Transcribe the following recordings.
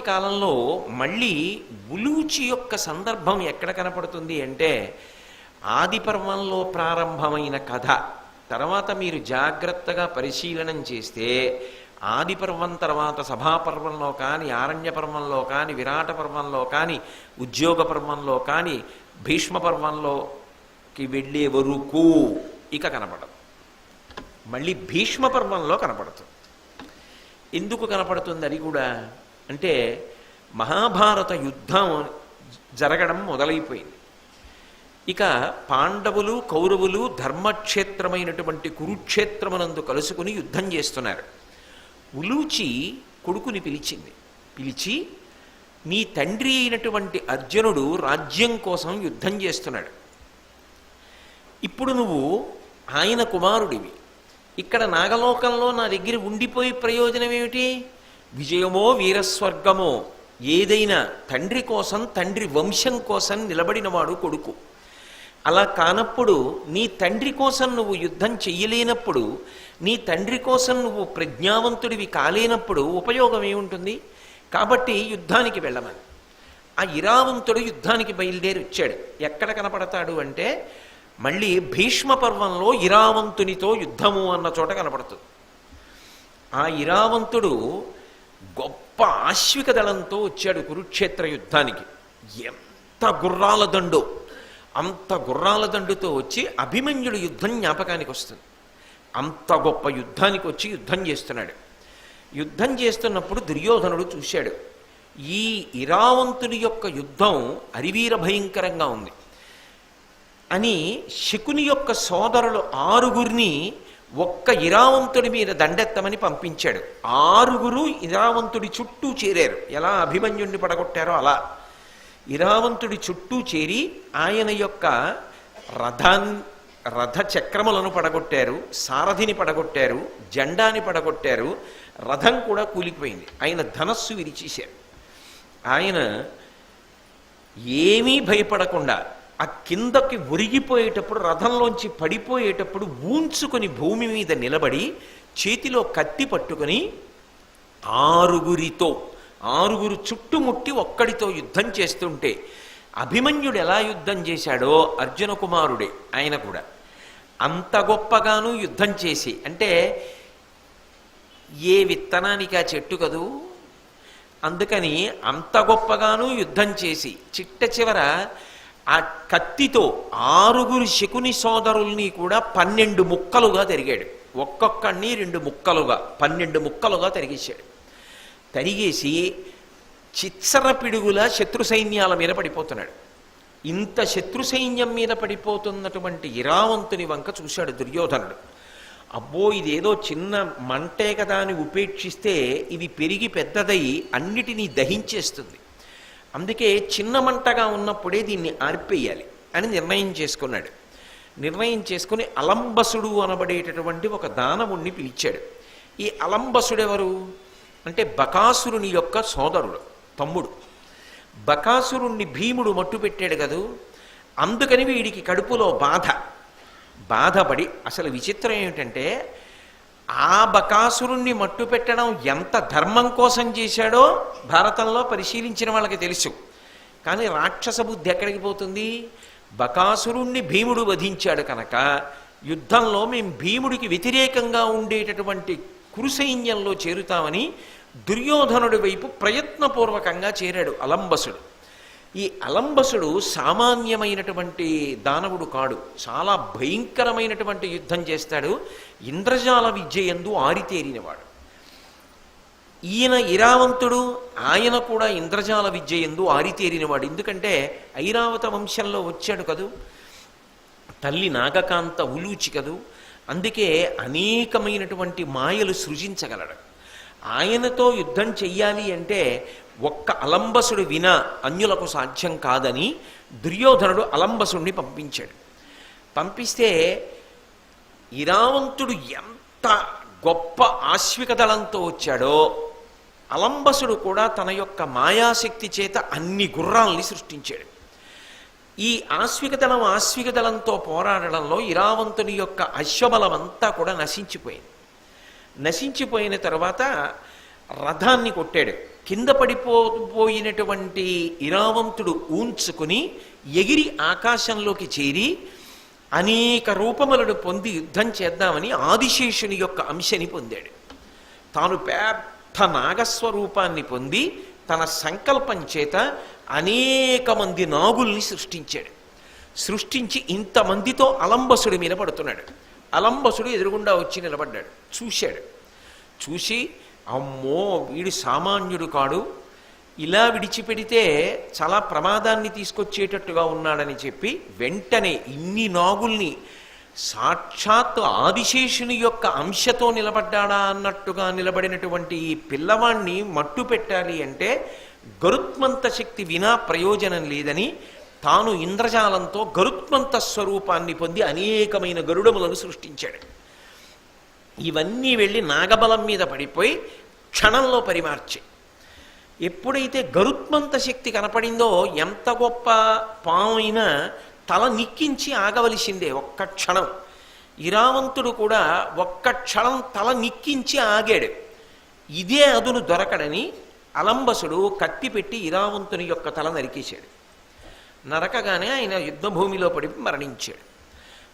తర్వాతి కాలంలో మళ్ళీ ఉలూచి యొక్క సందర్భం ఎక్కడ కనపడుతుంది అంటే ఆదిపర్వంలో ప్రారంభమైన కథ. తర్వాత మీరు జాగ్రత్తగా పరిశీలనం చేస్తే ఆదిపర్వం తర్వాత సభాపర్వంలో కానీ ఆరణ్య పర్వంలో కానీ విరాట పర్వంలో కానీ ఉద్యోగ పర్వంలో కానీ భీష్మ పర్వంలోకి వెళ్ళే వరకు ఇక కనపడదు. మళ్ళీ భీష్మ పర్వంలో కనపడుతుంది. ఎందుకు కనపడుతుంది అది కూడా? అంటే మహాభారత యుద్ధం జరగడం మొదలైపోయింది. ఇక పాండవులు కౌరవులు ధర్మక్షేత్రమైనటువంటి కురుక్షేత్రమునందు కలుసుకుని యుద్ధం చేస్తున్నారు. ఉలూచి కొడుకుని పిలిచింది. పిలిచి నీ తండ్రి అయినటువంటి అర్జునుడు రాజ్యం కోసం యుద్ధం చేస్తున్నాడు. ఇప్పుడు నువ్వు ఆయన కుమారుడివి. ఇక్కడ నాగలోకంలో నా దగ్గర ఉండిపోయి ప్రయోజనం ఏమిటి? విజయమో వీరస్వర్గమో ఏదైనా తండ్రి కోసం తండ్రి వంశం కోసం నిలబడినవాడు కొడుకు. అలా కానప్పుడు నీ తండ్రి కోసం నువ్వు యుద్ధం చెయ్యలేనప్పుడు నీ తండ్రి కోసం నువ్వు ప్రజ్ఞావంతుడివి కాలేనప్పుడు ఉపయోగం ఏముంటుంది? కాబట్టి యుద్ధానికి వెళ్ళమని. ఆ ఇరావంతుడు యుద్ధానికి బయలుదేరి వచ్చాడు ఎక్కడ కనపడతాడు అంటే మళ్ళీ భీష్మ పర్వంలో ఇరావంతునితో యుద్ధము అన్న చోట కనపడుతుంది. ఆ ఇరావంతుడు గొప్ప ఆశ్విక దళంతో వచ్చాడు కురుక్షేత్ర యుద్ధానికి. ఎంత గుర్రాల దండో. అంత గుర్రాల దండుతో వచ్చి అభిమన్యుడు యుద్ధం జ్ఞాపకానికి వస్తుంది. అంత గొప్ప యుద్ధానికి వచ్చి యుద్ధం చేస్తున్నాడు. యుద్ధం చేస్తున్నప్పుడు దుర్యోధనుడు చూశాడు. ఈ ఇరావంతుని యొక్క యుద్ధం అరివీర భయంకరంగా ఉంది. అని శకుని యొక్క సోదరులు ఆరుగురిని ఒక్క ఇరావంతుడి మీద దండెత్తమని పంపించాడు. ఆరుగురు ఇరావంతుడి చుట్టూ చేరారు. ఎలా అభిమన్యుణ్ణి పడగొట్టారో అలా. ఇరావంతుడి చుట్టూ చేరి ఆయన యొక్క రథాన్ రథ చక్రములను పడగొట్టారు సారథిని పడగొట్టారు జెండాని పడగొట్టారు రథం కూడా కూలిపోయింది. ఆయన ధనస్సు విరిచేశారు. ఆయన ఏమీ భయపడకుండా ఆ కిందకి ఒరిగిపోయేటప్పుడు రథంలోంచి పడిపోయేటప్పుడు ఊంచుకొని భూమి మీద నిలబడి చేతిలో కత్తి పట్టుకొని ఆరుగురితో ఆరుగురు చుట్టుముట్టి ఒక్కడితో యుద్ధం చేస్తుంటే అభిమన్యుడు ఎలా యుద్ధం చేశాడో అర్జున కుమారుడే ఆయన కూడా. అంత గొప్పగాను యుద్ధం చేసి అంటే ఏ విత్తనానికి ఆ చెట్టు కదూ? అందుకని అంత గొప్పగాను యుద్ధం చేసి చిట్ట చివర ఆ కత్తితో ఆరుగురు శకుని సోదరుల్ని కూడా పన్నెండు ముక్కలుగా తిరిగాడు. ఒక్కొక్కడిని రెండు ముక్కలుగా పన్నెండు ముక్కలుగా తరిగేశాడు. తరిగేసి చిత్సర పిడుగుల శత్రు సైన్యాల మీద పడిపోతున్నాడు. ఇంత శత్రు సైన్యం మీద పడిపోతున్నటువంటి ఇరావంతుని వంక చూశాడు దుర్యోధనుడు. అబ్బో ఇదేదో చిన్న మంటే కదా అని ఉపేక్షిస్తే ఇది పెరిగి పెద్దదై అన్నిటినీ దహించేస్తుంది. అందుకే చిన్న మంటగా ఉన్నప్పుడే దీన్ని ఆర్పేయాలి అని నిర్ణయం చేసుకున్నాడు. నిర్ణయం చేసుకుని అలంబసుడు అనబడేటటువంటి ఒక దానవుణ్ణి పిలిచాడు. ఈ అలంబసుడెవరు? అంటే బకాసురుని యొక్క సోదరుడు తమ్ముడు. బకాసురుణ్ణి భీముడు మట్టు పెట్టాడు కదూ? అందుకని వీడికి కడుపులో బాధ. బాధపడి అసలు విచిత్రం ఏమిటంటే ఆ బకాసురుణ్ణి మట్టు పెట్టడం ఎంత ధర్మం కోసం చేశాడో భారతంలో పరిశీలించిన వాళ్ళకి తెలుసు. కానీ రాక్షస బుద్ధి ఎక్కడికి పోతుంది? బకాసురుణ్ణి భీముడు వధించాడు కనుక యుద్ధంలో మేము భీముడికి వ్యతిరేకంగా ఉండేటటువంటి కురుసైన్యంలో చేరుతామని దుర్యోధనుడి వైపు ప్రయత్నపూర్వకంగా చేరాడు అలంబసుడు. ఈ అలంబసుడు సామాన్యమైనటువంటి దానవుడు కాడు. చాలా భయంకరమైనటువంటి యుద్ధం చేస్తాడు. ఇంద్రజాల విద్య ఎందు ఆరితేరినవాడు. ఈయన ఇరావంతుడు ఆయన కూడా ఇంద్రజాల విద్య ఎందు ఆరితేరినవాడు. ఎందుకంటే ఐరావత వంశంలో వచ్చాడు కదూ. తల్లి నాగకాంత ఉలూచి కదూ. అందుకే అనేకమైనటువంటి మాయలు సృజించగలడు. ఆయనతో యుద్ధం చెయ్యాలి అంటే ఒక్క అలంబసుడు విన అన్యులకు సాధ్యం కాదని దుర్యోధనుడు అలంబసుడిని పంపించాడు. పంపిస్తే ఇరావంతుడు ఎంత గొప్ప ఆశ్విక దళంతో వచ్చాడో అలంబసుడు కూడా తన యొక్క మాయాశక్తి చేత అన్ని గుర్రాల్ని సృష్టించాడు. ఈ ఆశ్విక దళం ఆశ్విక దళంతో పోరాడడంలో ఇరావంతుని యొక్క అశ్వబలం అంతా కూడా నశించిపోయింది. నశించిపోయిన తర్వాత రథాన్ని కొట్టాడు. కింద పడిపోయినటువంటి ఇరావంతుడు ఊంచుకుని ఎగిరి ఆకాశంలోకి చేరి అనేక రూపములను పొంది యుద్ధం చేద్దామని ఆదిశేషుని యొక్క అంశని పొందాడు. తాను పెద్ద నాగస్వరూపాన్ని పొంది తన సంకల్పం చేత అనేక మంది నాగుల్ని సృష్టించాడు. సృష్టించి ఇంతమందితో అలంబసుడి మీద పడుతున్నాడు. అలంబసుడు ఎదురుగుండా వచ్చి నిలబడ్డాడు. చూశాడు. చూసి అమ్మో వీడు సామాన్యుడు కాడు. ఇలా విడిచిపెడితే చాలా ప్రమాదాన్ని తీసుకొచ్చేటట్టుగా ఉన్నాడని చెప్పి వెంటనే ఇన్ని నాగుల్ని సాక్షాత్ ఆదిశేషుని యొక్క అంశతో నిలబడ్డాడా అన్నట్టుగా నిలబడినటువంటి ఈ పిల్లవాణ్ణి మట్టు పెట్టాలి అంటే గరుత్మంత శక్తి వినా ప్రయోజనం లేదని తాను ఇంద్రజాలంతో గరుత్మంత స్వరూపాన్ని పొంది అనేకమైన గరుడములను సృష్టించాడు. ఇవన్నీ వెళ్ళి నాగబలం మీద పడిపోయి క్షణంలో పరిమార్చి. ఎప్పుడైతే గరుత్మంత శక్తి కనపడిందో ఎంత గొప్ప పాము అయినా తల నిక్కించి ఆగవలసిందే ఒక్క క్షణం. ఇరావంతుడు కూడా ఒక్క క్షణం తల నిక్కించి ఆగాడు. ఇదే అదును దొరకడని అలంబసుడు కత్తి పెట్టి ఇరావంతుని యొక్క తల నరికేశాడు. నరకగానే ఆయన యుద్ధభూమిలో పడి మరణించాడు.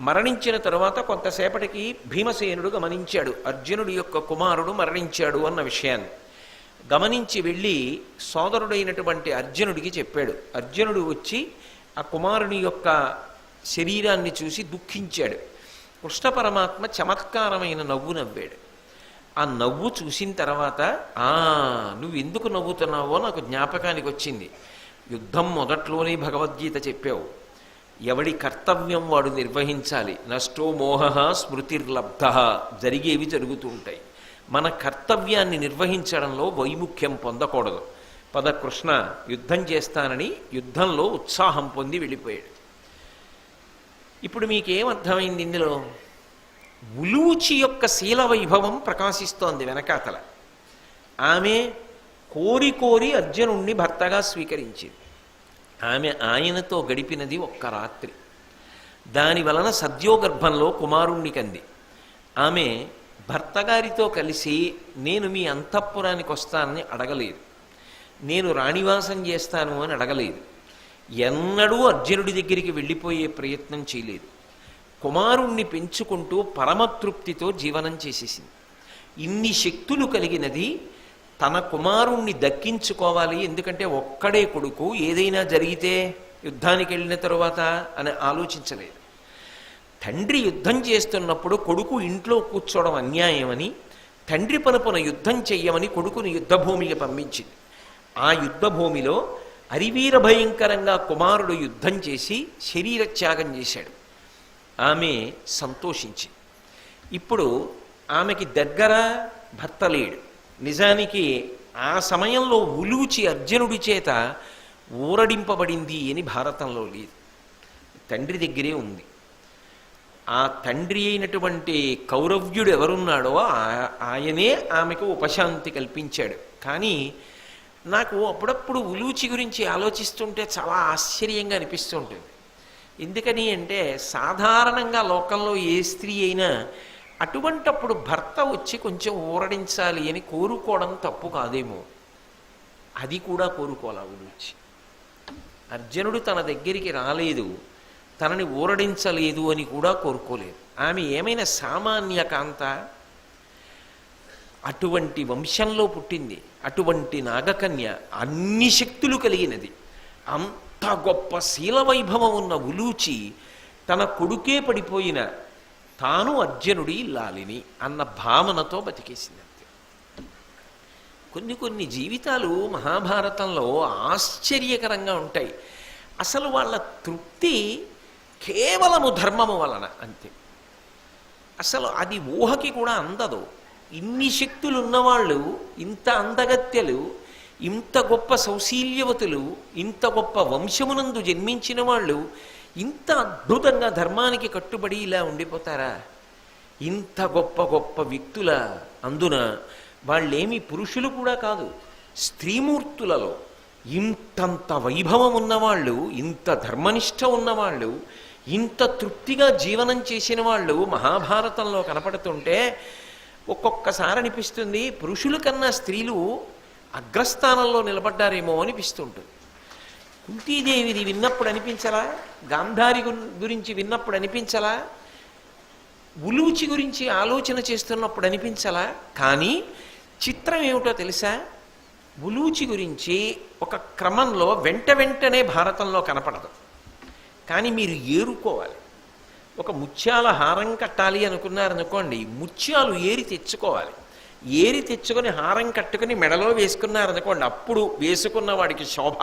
మరణించిన తరువాత కొంతసేపటికి భీమసేనుడు గమనించాడు. అర్జునుడి యొక్క కుమారుడు మరణించాడు అన్న విషయాన్ని. గమనించి వెళ్ళి సోదరుడైనటువంటి అర్జునుడికి చెప్పాడు. అర్జునుడు వచ్చి ఆ కుమారుని యొక్క శరీరాన్ని చూసి దుఃఖించాడు. కృష్ణ పరమాత్మ చమత్కారమైన నవ్వు నవ్వాడు. ఆ నవ్వు చూసిన తర్వాత ఆ నువ్వు ఎందుకు నవ్వుతున్నావో నాకు జ్ఞాపకానికి వచ్చింది. యుద్ధం మొదట్లోనే భగవద్గీత చెప్పావు. ఎవడి కర్తవ్యం వాడు నిర్వహించాలి? నష్టో మోహ స్మృతిర్లబ్ధ. జరిగేవి జరుగుతూ ఉంటాయి. మన కర్తవ్యాన్ని నిర్వహించడంలో వైముఖ్యం పొందకూడదు. పద కృష్ణ యుద్ధం చేస్తానని యుద్ధంలో ఉత్సాహం పొంది వెళ్ళిపోయాడు. ఇప్పుడు మీకేమర్థమైంది ఇందులో? ఉలూచి యొక్క శీల వైభవం ప్రకాశిస్తోంది వెనకాతల. ఆమె కోరి కోరి అర్జునుణ్ణి భర్తగా స్వీకరించింది. ఆమె ఆయనతో గడిపినది ఒక్క రాత్రి. దాని వలన సద్యోగర్భంలో కుమారుణ్ణి కంది. ఆమె భర్తగారితో కలిసి నేను మీ అంతఃపురానికి వస్తానని అడగలేదు. నేను రాణివాసం చేస్తాను అని అడగలేదు. ఎన్నడూ అర్జునుడి దగ్గరికి వెళ్ళిపోయే ప్రయత్నం చేయలేదు. కుమారుణ్ణి పెంచుకుంటూ పరమతృప్తితో జీవనం చేసేసింది. ఇన్ని శక్తులు కలిగినది తన కుమారుణ్ణి దక్కించుకోవాలి. ఎందుకంటే ఒక్కడే కొడుకు ఏదైనా జరిగితే యుద్ధానికి వెళ్ళిన తరువాత అని ఆలోచించలేదు. తండ్రి యుద్ధం చేస్తున్నప్పుడు కొడుకు ఇంట్లో కూర్చోవడం అన్యాయమని తండ్రి పలుపున యుద్ధం చెయ్యమని కొడుకుని యుద్ధభూమికి పంపించింది. ఆ యుద్ధభూమిలో అరివీర భయంకరంగా కుమారుడు యుద్ధం చేసి శరీర త్యాగం చేశాడు. ఆమె సంతోషించింది. ఇప్పుడు ఆమెకి దగ్గర భర్త లేడు. నిజానికి ఆ సమయంలో ఉలూచి అర్జునుడి చేత ఊరడింపబడింది అని భారతంలో లేదు. తండ్రి దగ్గరే ఉంది. ఆ తండ్రి అయినటువంటి కౌరవ్యుడు ఎవరున్నాడో ఆయనే ఆమెకు ఉపశాంతి కల్పించాడు. కానీ నాకు అప్పుడప్పుడు ఉలూచి గురించి ఆలోచిస్తుంటే చాలా ఆశ్చర్యంగా అనిపిస్తూ ఉంటుంది ఎందుకని అంటే సాధారణంగా లోకంలో ఏ స్త్రీ అయినా అటువంటప్పుడు భర్త వచ్చి కొంచెం ఊరడించాలి అని కోరుకోవడం తప్పు కాదేమో. అది కూడా కోరుకోవాలి ఉలూచి అర్జునుడు తన దగ్గరికి రాలేదు తనని ఊరడించలేదు అని కూడా కోరుకోలేదు. ఆమె ఏమైనా సామాన్య కాంత? అటువంటి వంశంలో పుట్టింది అటువంటి నాగకన్య అన్ని శక్తులు కలిగినది. అంత గొప్ప శీల వైభవం ఉన్న ఉలూచి తన కొడుకే పడిపోయిన తాను అర్జునుడి లాలిని అన్న భావనతో బతికేసింది అంతే కొన్ని కొన్ని జీవితాలు మహాభారతంలో ఆశ్చర్యకరంగా ఉంటాయి. అసలు వాళ్ళ తృప్తి కేవలము ధర్మము వలన అంతే. అసలు అది ఊహకి కూడా అందదు. ఇన్ని శక్తులు ఉన్నవాళ్ళు ఇంత అందగత్యలు ఇంత గొప్ప సౌశీల్యవతులు ఇంత గొప్ప వంశమునందు జన్మించిన వాళ్ళు ఇంత అద్భుతంగా ధర్మానికి కట్టుబడి ఇలా ఉండిపోతారా? ఇంత గొప్ప గొప్ప వ్యక్తుల అందున వాళ్ళేమి పురుషులు కూడా కాదు స్త్రీమూర్తులలో ఇంతంత వైభవం ఉన్నవాళ్ళు ఇంత ధర్మనిష్ట ఉన్నవాళ్ళు ఇంత తృప్తిగా జీవనం చేసిన వాళ్ళు మహాభారతంలో కనపడుతుంటే ఒక్కొక్కసారి అనిపిస్తుంది పురుషుల కన్నా స్త్రీలు అగ్రస్థానంలో నిలబడ్డారేమో అనిపిస్తుంటుంది. కుంతీదేవిది విన్నప్పుడు అనిపించలా? గాంధారి గురించి విన్నప్పుడు అనిపించలా? ఉలూచి గురించి ఆలోచన చేస్తున్నప్పుడు అనిపించలా? కానీ చిత్రం ఏమిటో తెలుసా? ఉలూచి గురించి ఒక క్రమంలో వెంట వెంటనే భారతంలో కనపడదు. కానీ మీరు ఏరుకోవాలి. ఒక ముత్యాల హారం కట్టాలి అనుకున్నారనుకోండి ముత్యాలు ఏరి తెచ్చుకోవాలి. ఏరి తెచ్చుకొని హారం కట్టుకుని మెడలో వేసుకున్నారనుకోండి అప్పుడు వేసుకున్న వాడికి శోభ.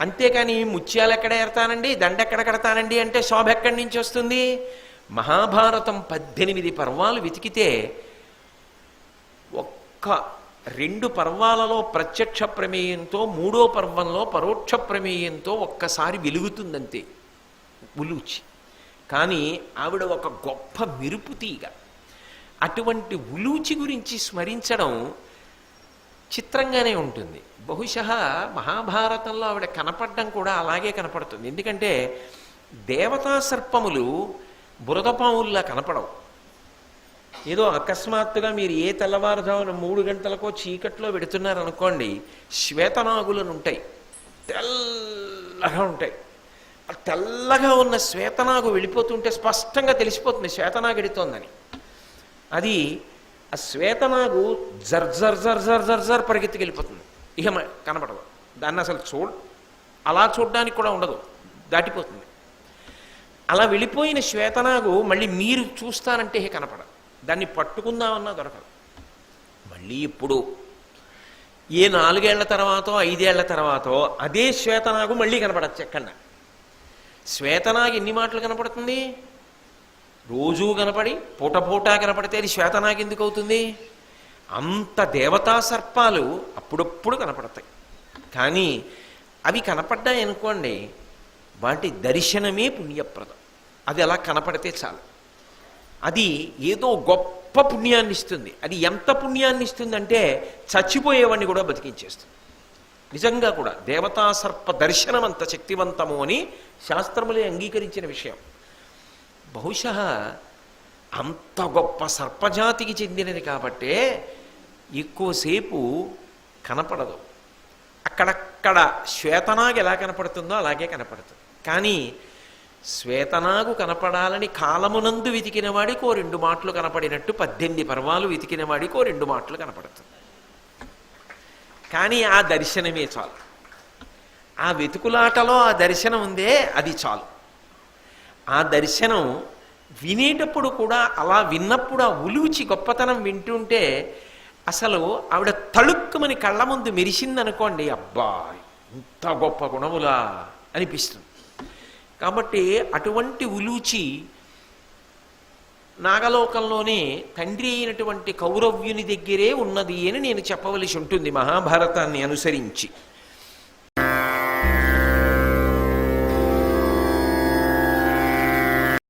అంతేకాని ముత్యాలు ఎక్కడ ఎడతానండి దండ ఎక్కడ కడతానండి అంటే శోభ ఎక్కడి నుంచి వస్తుంది? మహాభారతం పద్దెనిమిది పర్వాలు వెతికితే ఒక్క రెండు పర్వాలలో ప్రత్యక్ష ప్రమేయంతో మూడో పర్వంలో పరోక్ష ప్రమేయంతో ఒక్కసారి వెలుగుతుందంతే. ఉలూచి. కానీ ఆవిడ ఒక గొప్ప మెరుపు తీగ. అటువంటి ఉలూచి గురించి స్మరించడం చిత్రంగానే ఉంటుంది. బహుశ మహాభారతంలో ఆవిడ కనపడడం కూడా అలాగే కనపడుతుంది. ఎందుకంటే దేవతా సర్పములు బురదపాముల్లా కనపడవు. ఏదో అకస్మాత్తుగా మీరు ఏ తెల్లవారుజామున మూడు గంటలకో చీకట్లో పెడుతున్నారనుకోండి శ్వేతనాగులను ఉంటాయి. తెల్లగా ఉంటాయి. తెల్లగా ఉన్న శ్వేతనాగు వెళ్ళిపోతుంటే స్పష్టంగా తెలిసిపోతుంది శ్వేతనాగు ఎడుతోందని. అది ఆ శ్వేతనాగు జర్జర్ జర్ జర్ జర్ జర్ వెళ్ళిపోతుంది ఇక మ- కనపడదు దాన్ని అసలు చూడ అలా చూడడానికి కూడా ఉండదు. దాటిపోతుంది. అలా వెళ్ళిపోయిన శ్వేతనాగు మళ్ళీ మీరు చూస్తానంటే కనపడదు దాన్ని పట్టుకుందామన్నా దొరకదు. మళ్ళీ ఇప్పుడు ఏ నాలుగేళ్ళ తర్వాతో ఐదేళ్ళ తర్వాతో అదే శ్వేతనాగు మళ్ళీ కనపడచ్చు ఎక్కడ శ్వేతనాగు ఎన్ని మాటలు కనపడుతుంది? రోజూ కనపడి పూట పూట కనపడితే అది శ్వేతనాకి ఎందుకు అవుతుంది అంత దేవతా సర్పాలు అప్పుడప్పుడు కనపడతాయి. కానీ అవి కనపడ్డాయి అనుకోండి వాటి దర్శనమే పుణ్యప్రదం. అది అలా కనపడితే చాలు. అది ఏదో గొప్ప పుణ్యాన్ని ఇస్తుంది అది ఎంత పుణ్యాన్ని ఇస్తుందంటే చచ్చిపోయేవాడిని కూడా బతికించేస్తుంది. నిజంగా కూడా దేవతా సర్ప దర్శనం అంత శక్తివంతము అని శాస్త్రములే అంగీకరించిన విషయం. బహుశా అంత గొప్ప సర్పజాతికి చెందినది కాబట్టే ఎక్కువసేపు కనపడదు. అక్కడక్కడ శ్వేతనాగు ఎలా కనపడుతుందో అలాగే కనపడుతుంది. కానీ శ్వేతనాగు కనపడాలని కాలమునందు వెతికిన వాడికి ఓ రెండు మాటలు కనపడినట్టు పద్దెనిమిది పర్వాలు వెతికిన వాడికి ఓ రెండు మాటలు కనపడుతుంది. కానీ ఆ దర్శనమే చాలు. ఆ వెతుకులాటలో ఆ దర్శనం ఉందే అది చాలు. ఆ దర్శనం వినేటప్పుడు కూడా అలా విన్నప్పుడు ఆ ఉలూచి గొప్పతనం వింటుంటే అసలు ఆవిడ తళుక్కుమని కళ్ళ ముందు మెరిసిందనుకోండి అబ్బా ఇంత గొప్ప గుణములా అనిపిస్తుంది. కాబట్టి అటువంటి ఉలూచి నాగలోకంలోనే తండ్రి అయినటువంటి కౌరవ్యుని దగ్గరే ఉన్నది అని నేను చెప్పవలసి ఉంటుంది మహాభారతాన్ని అనుసరించి.